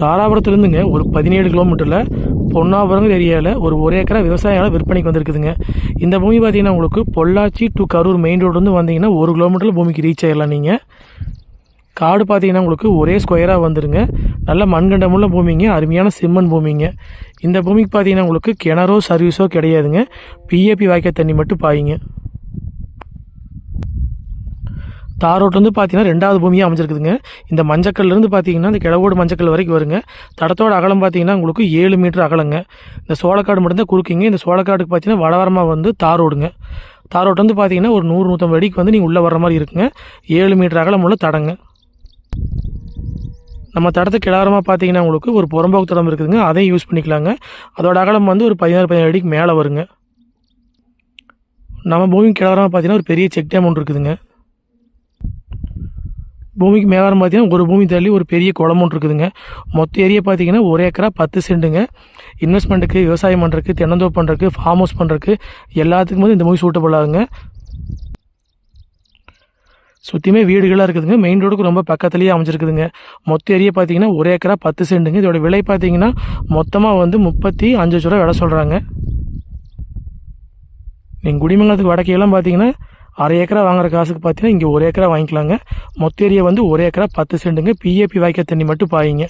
தாராபுரத்துலேருந்துங்க ஒரு பதினேழு கிலோமீட்டரில் பொன்னாபுரங்கிற ஏரியாவில் ஒரு ஒரு ஏக்கரா விவசாய விற்பனைக்கு வந்திருக்குதுங்க. இந்த பூமி பார்த்தீங்கன்னா உங்களுக்கு Pollachi to Karur main road வந்து வந்தீங்கன்னா ஒரு கிலோமீட்டரில் பூமிக்கு ரீச் ஆகிடலாம் நீங்கள் காடு பார்த்தீங்கன்னா உங்களுக்கு ஒரே ஸ்கொயராக வந்துருங்க. நல்ல மண்கண்டமுள்ள பூமிங்க அருமையான சிம்மன் பூமிங்க. இந்த பூமிக்கு பார்த்தீங்கன்னா உங்களுக்கு கிணறோ சர்வீஸோ கிடையாதுங்க. பிஏபி வாய்க்க தண்ணி மட்டும் பாயுங்க. தார் ரோட்லேருந்து பார்த்தீங்கன்னா ரெண்டாவது பூமியாக அமைஞ்சிருக்குதுங்க. இந்த மஞ்சக்கல்லேருந்து பார்த்தீங்கன்னா இந்த கிழவோடு மஞ்சக்கல் வரைக்கும் வருங்க. தடத்தோட அகலம் பார்த்தீங்கன்னா உங்களுக்கு ஏழு மீட்டர் அகலங்க. இந்த சோளக்காடு மட்டும்தான் குறுக்கிங்க. இந்த சோளக்காடுக்கு பார்த்தீங்கன்னா வடவரமாக வந்து தார் ரோடுங்க தார் வந்து பார்த்தீங்கன்னா ஒரு நூறு நூற்றம்பது அடிக்கு வந்து நீங்கள் உள்ளே வர மாதிரி இருக்குங்க. ஏழு மீட்டர் அகலம் உள்ள தடங்க. நம்ம தடத்துக்கு கிளாரமாக பார்த்தீங்கன்னா உங்களுக்கு ஒரு புறம்போக்கு தடம் இருக்குதுங்க. அதையும் யூஸ் பண்ணிக்கலாங்க. அதோட அகலம் வந்து ஒரு பதினாறு பதினேழு அடிக்கு மேலே வருங்க. நம்ம பூமிக்கு கிளறமாக பார்த்தீங்கன்னா ஒரு பெரிய செக் டேம் ஒன்று இருக்குதுங்க. பூமிக்கு மேலாரம் பார்த்தீங்கன்னா ஒரு பூமி தள்ளி ஒரு பெரிய குளம் ஒன்று இருக்குதுங்க. மொத்த ஏரியா பார்த்தீங்கன்னா ஒரு ஏக்கரா பத்து சென்ட்டுங்க இன்வெஸ்ட்மெண்ட்டுக்கு விவசாயம் பண்ணுறதுக்கு தென்னந்தோப்பு பண்ணுறதுக்கு ஃபார்ம் ஹவுஸ் பண்ணுறதுக்கு எல்லாத்துக்கும் வந்து இந்த மூவி சூட்டபுள் ஆகுங்க. சுற்றியுமே வீடுகளாக இருக்குதுங்க. மெயின் ரோடுக்கு ரொம்ப பக்கத்துலேயே அமைஞ்சிருக்குதுங்க. மொத்த ஏரியா பார்த்தீங்கன்னா ஒரு ஏக்கரா பத்து சென்ட்டுங்க இதோட விலை பார்த்தீங்கன்னா மொத்தமாக வந்து முப்பத்தி அஞ்சு லட்ச ரூபா விலை சொல்கிறாங்க நீங்கள் குடிமங்கலத்துக்கு வடக்கையெல்லாம் பார்த்தீங்கன்னா அரை ஏக்கரா வாங்குற காசுக்கு பார்த்தீங்கன்னா இங்கே ஒரு ஏக்கரா வாங்கிக்கலாங்க. மொத்த ஏரியா வந்து ஒரு ஏக்கரா பத்து செண்டுங்க. பிஏபி வாய்க்க தண்ணி மட்டும் பாயிங்க.